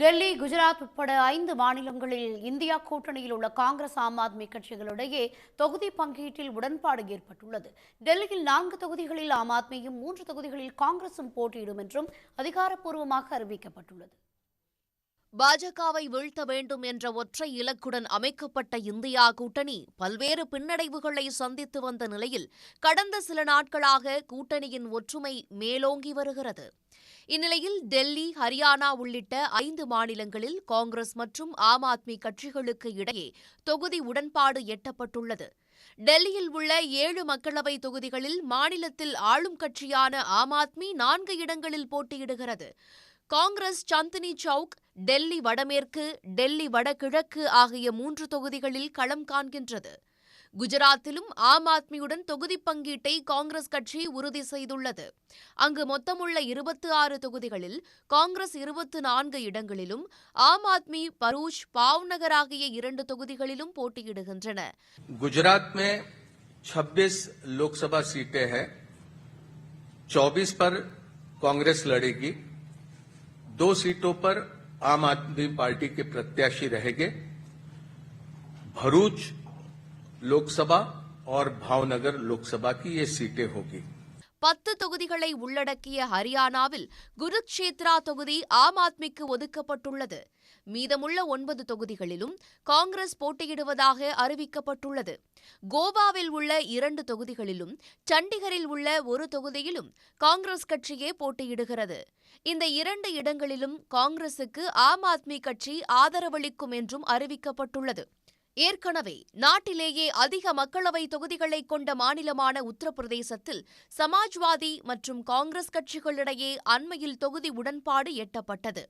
டெல்லி குஜராத் உட்பட ஐந்து மாநிலங்களில் இந்தியா கூட்டணியில் உள்ள காங்கிரஸ் ஆம் ஆத்மி கட்சிகளிடையே தொகுதி பங்கீட்டில் உடன்பாடு ஏற்பட்டுள்ளது. டெல்லியில் நான்கு தொகுதிகளில் ஆம் ஆத்மியும் மூன்று தொகுதிகளில் காங்கிரசும் போட்டியிடும் என்றும் அதிகாரப்பூர்வமாக அறிவிக்கப்பட்டுள்ளது. பாஜகவை வீழ்த்த வேண்டும் என்ற ஒற்றை இலக்குடன் அமைக்கப்பட்ட இந்தியா கூட்டணி பல்வேறு பின்னடைவுகளை சந்தித்து வந்த நிலையில் கடந்த சில நாட்களாக கூட்டணியின் ஒற்றுமை மேலோங்கி வருகிறது. இந்நிலையில் டெல்லி ஹரியானா உள்ளிட்ட ஐந்து மாநிலங்களில் காங்கிரஸ் மற்றும் ஆம் ஆத்மி கட்சிகளுக்கு இடையே தொகுதி உடன்பாடு எட்டப்பட்டுள்ளது. டெல்லியில் உள்ள ஏழு மக்களவை தொகுதிகளில் மாநிலத்தில் ஆளும் கட்சியான ஆம் ஆத்மி நான்கு இடங்களில் போட்டியிடுகிறது. காங்கிரஸ் சந்தினி சவுக் டெல்லி வடமேற்கு டெல்லி வடகிழக்கு ஆகிய மூன்று தொகுதிகளில் களம் காண்கின்றது குஜராத்திலும் ஆம் ஆத்மியுடன் தொகுதி பங்கீட்டை காங்கிரஸ் கட்சி உறுதி செய்துள்ளது அங்கு மொத்தமுள்ள இருபத்தி ஆறு தொகுதிகளில் காங்கிரஸ் இருபத்து நான்கு இடங்களிலும் ஆம் ஆத்மி பரூச் பாவ்நகர் ஆகிய இரண்டு தொகுதிகளிலும் போட்டியிடுகின்றன गुजरात में 26 लोकसभा सीटें हैं 24 पर कांग्रेस लड़ेगी दो सीटों पर आम आदमी पार्टी के प्रत्याशी रहेंगे भरूच लोकसभा और भावनगर लोकसभा की ये सीटें होगी। பத்து தொகுதிகளை உள்ளடக்கிய ஹரியானாவில் குருக்ஷேத்ரா தொகுதி ஆம் ஆத்மிக்கு ஒதுக்கப்பட்டுள்ளது. மீதமுள்ள ஒன்பது தொகுதிகளிலும் காங்கிரஸ் போட்டியிடுவதாக அறிவிக்கப்பட்டுள்ளது. கோவாவில் உள்ள இரண்டு தொகுதிகளிலும் சண்டிகரில் உள்ள ஒரு தொகுதியிலும் காங்கிரஸ் கட்சியே போட்டியிடுகிறது. இந்த இரண்டு இடங்களிலும் காங்கிரசுக்கு ஆம் ஆத்மி கட்சி ஆதரவளிக்கும் என்றும் அறிவிக்கப்பட்டுள்ளது. ஏற்கனவே நாட்டிலேயே அதிக மக்களவை தொகுதிகளை கொண்ட மாநிலமான உத்தரப்பிரதேசத்தில் சமாஜ்வாதி மற்றும் காங்கிரஸ் கட்சிகளிடையே அண்மையில் தொகுதி உடன்பாடு எட்டப்பட்டது.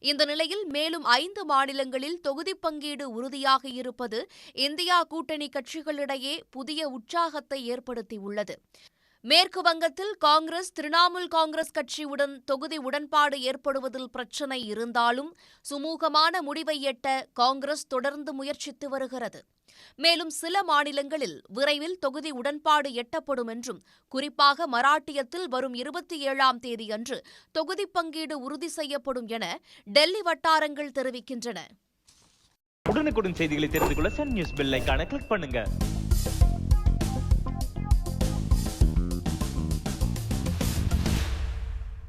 இந்த நிலையில் மேலும் ஐந்து மாநிலங்களில் தொகுதி பங்கீடு உறுதியாக இருப்பது இந்தியா கூட்டணி கட்சிகளிடையே புதிய உற்சாகத்தை ஏற்படுத்தியுள்ளது. மேற்கு வங்கத்தில் காங்கிரஸ் திரிணாமுல் காங்கிரஸ் கட்சியுடன் தொகுதி உடன்பாடு ஏற்படுவதில் பிரச்சினை இருந்தாலும் சுமூகமான முடிவை எட்ட காங்கிரஸ் தொடர்ந்து முயற்சித்து வருகிறது. மேலும் சில மாநிலங்களில் விரைவில் தொகுதி உடன்பாடு எட்டப்படும் என்றும் குறிப்பாக மராட்டியத்தில் வரும் இருபத்தி ஏழாம் தேதியன்று தொகுதி பங்கீடு உறுதி செய்யப்படும் என டெல்லி வட்டாரங்கள் தெரிவிக்கின்றன. உடனுக்குடன் செய்திகளை தெரிந்து கொள்ள சன் நியூஸ் பெல் கிளிக் பண்ணுங்க.